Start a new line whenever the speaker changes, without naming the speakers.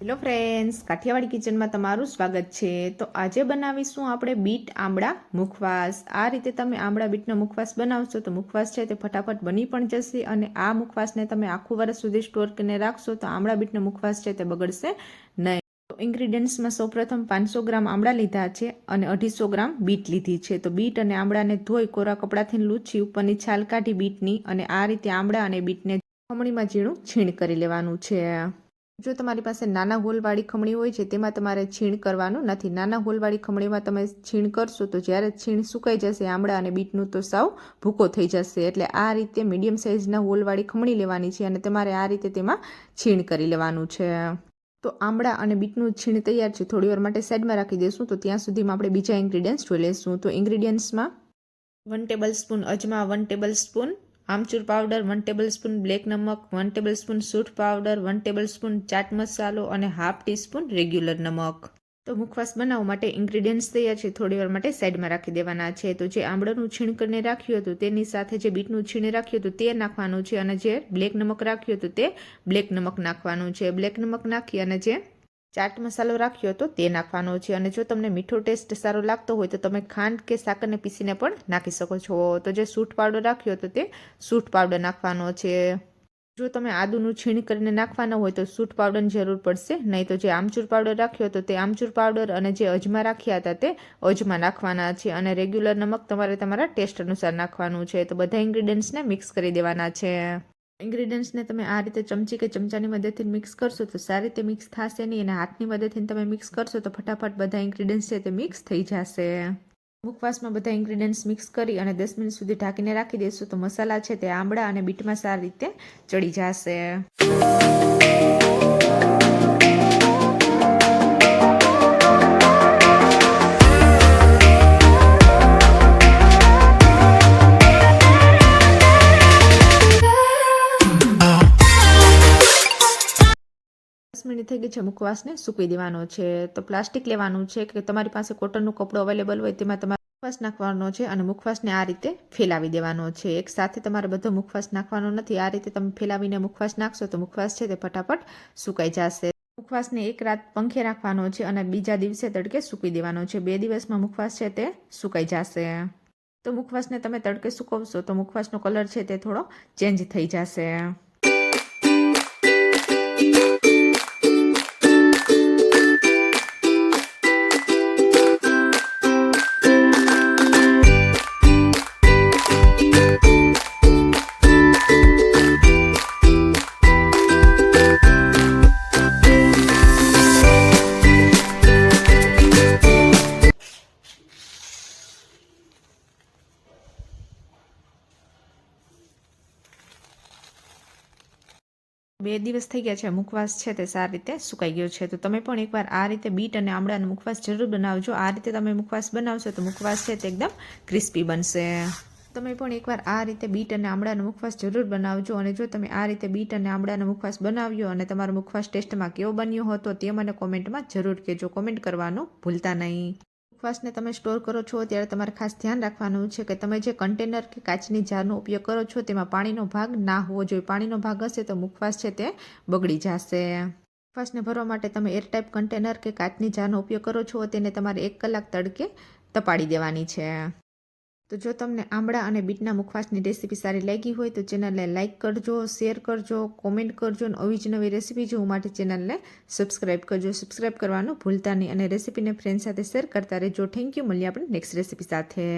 Hello friends, Kathiawadi કિચનમાં તમારું સ્વાગત છે. તો આજે બનાવીશું આપણે બીટ આમળા મુખવાસ. આ રીતે તમે આમળા બીટનો મુખવાસ બનાવશો તો મુખવાસ છે તે ફટાફટ બની પણ જશે અને આ મુખવાસને તમે આખું વર્ષ સુધી સ્ટોર કરીને રાખશો તો આમળા બીટનો મુખવાસ છે તે બગડશે નહીં. તો ઇન્ગ્રીડિયન્ટ્સમાં સૌપ્રથમ પાંચસો ગ્રામ આમળા લીધા છે અને અઢીસો ગ્રામ બીટ લીધી છે. તો બીટ અને આમળાને ધોઈ કોરા કપડાથી લૂછી ઉપરની છાલ કાઢી બીટની અને આ રીતે આમળા અને બીટને ખમણીમાં ઝીણું છીણ કરી લેવાનું છે. જો તમારી પાસે નાના હોલવાળી ખમણી હોય છે, તેમાં તમારે છીણ કરવાનું નથી. નાના હોલવાળી ખમણીમાં તમે છીણ કરશો તો જ્યારે છીણ સુકાઈ જશે, આમળા અને બીટનું તો સાવ ભૂકો થઈ જશે. એટલે આ રીતે મીડિયમ સાઇઝના હોલવાળી ખમણી લેવાની છે અને તમારે આ રીતે તેમાં છીણ કરી લેવાનું છે. તો આમળા અને બીટનું છીણ તૈયાર છે. થોડી વાર માટે સાઈડમાં રાખી દઈશું તો ત્યાં સુધીમાં આપણે બીજા ઇન્ગ્રીડિયન્ટ્સ જોઈ લઈશું. તો ઇન્ગ્રીડિયન્ટ્સમાં વન ટેબલ સ્પૂન અજમા વન ટેબલ સ્પૂન આમચૂર powder one tablespoon black નમક વન ટેબલ સ્પૂન સૂઠ powder one tablespoon chaat મસાલો અને હાફ ટીસ્પૂન રેગ્યુલર નમક. તો મુખવાસ બનાવવા માટે ઇન્ગ્રીડિયન્ટ્સ તૈયાર છે. થોડી વાર માટે સાઈડમાં રાખી દેવાના છે. તો જે આંબળાનું છીણ કરીને રાખ્યું હતું, તેની સાથે જે બીટનું છીણ રાખ્યું હતું, તે નાખવાનું છે. અને જે બ્લેક નમક રાખ્યું હતું, તે બ્લેક નમક નાખવાનું છે. બ્લેક નમક નાખી અને જે ચાટ મસાલો રાખ્યો હતો તે નાખવાનો છે. અને જો તમને મીઠો ટેસ્ટ સારો લાગતો હોય તો તમે ખાંડ કે સાકરને પીસીને પણ નાખી શકો છો. તો જે સૂટ પાવડર રાખ્યો હતો તે સૂટ પાવડર નાખવાનો છે. જો તમે આદુનું છીણ કરીને નાખવાના હોય તો સૂટ પાવડરની જરૂર પડશે. નહીં તો જે આમચૂર પાવડર રાખ્યો હતો તે આમચૂર પાવડર અને જે અજમા રાખ્યા હતા તે અજમા નાખવાના છે. અને રેગ્યુલર નમક તમારે તમારા ટેસ્ટ અનુસાર નાખવાનું છે. તો બધા ઇન્ગ્રીડિયન્ટ્સને મિક્સ કરી દેવાના છે. ઇન્ગ્રીડિયન્ટ્સને તમે આ રીતે ચમચી કે ચમચાની મદદથી મિક્સ કરશો તો સારી રીતે મિક્સ થશે નહીં અને હાથની મદદથી તમે મિક્સ કરશો તો ફટાફટ બધા ઇન્ગ્રીડિયન્ટ્સ છે તે મિક્સ થઈ જશે. મુખવાસમાં બધા ઇન્ગ્રીડિયન્ટ્સ મિક્સ કરી અને દસ મિનિટ સુધી ઢાંકીને રાખી દેશું તો મસાલા છે તે આંબળા અને બીટમાં સારી રીતે ચડી જશે. મિનિટ થઈ ગઈ છે મુખવાસને. સૂકવી દેવાનો છે. તો પ્લાસ્ટિક લેવાનું છે કે તમારી પાસે કોટનનું કપડું અવેલેબલ હોય તેમાં તમારે મુખવાસ નાખવાનો છે અને મુખવાસને આ રીતે ફેલાવી દેવાનો છે. એક સાથે તમારે બધો મુખવાસ નાખવાનો નથી. આ રીતે તમે ફેલાવીને મુખવાસ નાખશો તો મુખવાસ છે તે ફટાફટ સુકાઈ જશે. મુખવાસને એક રાત પંખે રાખવાનો છે અને બીજા દિવસે તડકે સૂકવી દેવાનો છે. બે દિવસમાં મુખવાસ છે તે સુકાઈ જશે. તો મુખવાસને તમે તડકે સૂકવશો તો મુખવાસનો કલર છે તે થોડો ચેન્જ થઈ જશે. બે દિવસ થઈ ગયા છે, મુખવાસ છે તે સારી રીતે સુકાઈ ગયો છે. તો તમે પણ એકવાર આ રીતે બીટ અને આમળાનો મુખવાસ જરૂર બનાવજો. આ રીતે તમે મુખવાસ બનાવશો તો મુખવાસ છે તે એકદમ ક્રિસ્પી બનશે. તમે પણ એકવાર આ રીતે બીટ અને આમળાનો મુખવાસ જરૂર બનાવજો અને જો તમે આ રીતે બીટ અને આમળાનો મુખવાસ બનાવ્યો અને તમારો મુખવાસ ટેસ્ટમાં કેવો બન્યો હતો તે મને કોમેન્ટમાં જરૂર કહેજો. કોમેન્ટ કરવાનું ભૂલતા નહીં. મુખવાસને તમે સ્ટોર કરો છો, ત્યારે તમારે ખાસ ધ્યાન રાખવાનું છે કે તમે જે કન્ટેનર કે કાચની જારનો ઉપયોગ કરો છો, તેમાં પાણીનો ભાગ ના હોવો જોઈએ. પાણીનો ભાગ હશે તો મુખવાસ છે તે બગડી જશે. મુખવાસને ભરવા માટે તમે એરટાઈપ કન્ટેનર કે કાચની જારનો ઉપયોગ કરો છો, તેને તમારે એક કલાક તડકે તપાડી દેવાની છે. તો જો તમને આમળા અને બીટના મુખવાસની રેસીપી સારી લાગી હોય તો ચેનલને લાઇક કરજો, શેર કરજો, કોમેન્ટ કરજો અને આવી જ નવી રેસીપી જોવા માટે ચેનલને સબસ્ક્રાઇબ કરજો. સબસ્ક્રાઇબ કરવાનું ભૂલતા નહીં અને રેસીપીને ફ્રેન્ડ સાથે શેર કરતા રહેજો. થેન્ક યુ મળીએ આપણે નેક્સ્ટ રેસીપી સાથે.